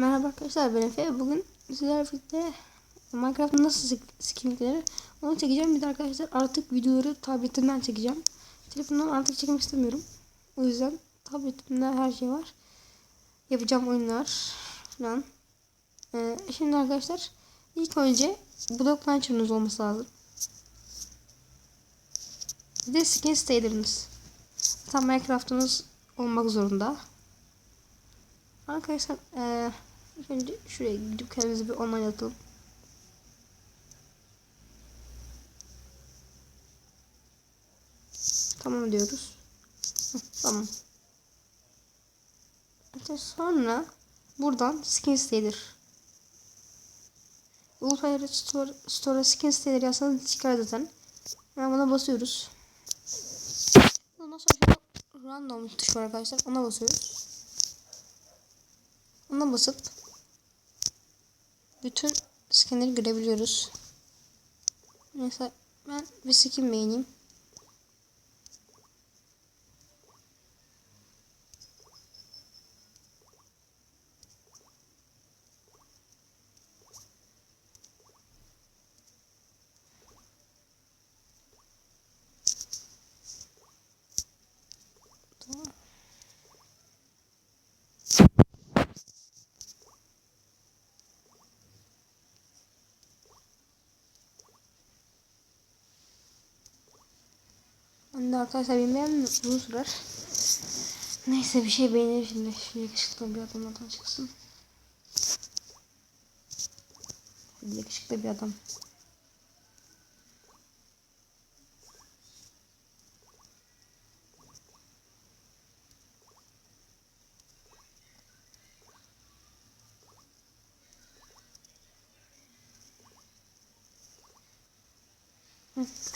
Merhaba arkadaşlar ben Efe. Bugün sizlerle birlikte Minecraft'ın nasıl skinleri onu çekeceğim. Bir de arkadaşlar artık videoları tabletimden çekeceğim. Telefondan artık çekmek istemiyorum. O yüzden tabletimde her şey var. Yapacağım oyunlar falan. Ee, şimdi arkadaşlar ilk önce blok launcher'ınız olması lazım. Bir de skin siteleriniz. Tam Minecraft'ınız olmak zorunda. Arkadaşlar eee önce şuraya gidip kendimizi bir online atalım. Tamam diyoruz. Tamam. İşte sonra buradan skin sitedir. Ultra Store, Store skin siteleri yazsanız çıkar zaten. Hemen buna basıyoruz. Ondan sonra random tuş var arkadaşlar. Ona basıyoruz. Ona basıp bütün skinleri görebiliyoruz. Mesela ben bir skin beğeneyim. Ben de arkadaşlar bilmeyen uzun sürer. Neyse bir şey beğenir şimdi. Şu yakışıklı bir adamlardan çıksın. Hadi yakışıklı bir adam.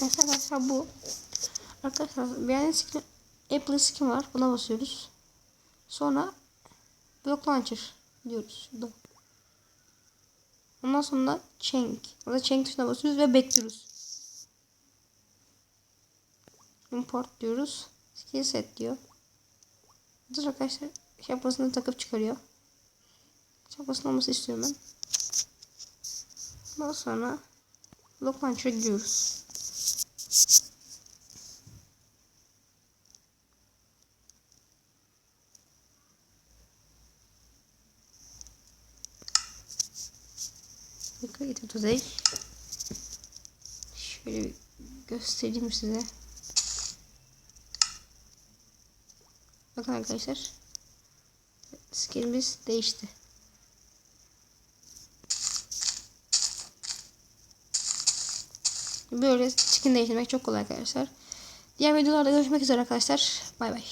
Arkadaşlar bu. Arkadaşlar beğenen skin Apple skin var. Buna basıyoruz. Sonra Block Launcher diyoruz. Şurada. Ondan sonra Change. Orada Change tuşuna basıyoruz ve bekliyoruz. Import diyoruz. Skill set diyor. Dur arkadaşlar şapkasını takıp çıkarıyor. Şapkasının olması istiyorum ben. Ondan sonra Block Launcher gidiyoruz. Creative Today. Şöyle bir göstereyim size. Bakın arkadaşlar. Skinimiz değişti. Böyle skin değiştirmek çok kolay arkadaşlar. Diğer videolarda görüşmek üzere arkadaşlar. Bay bay.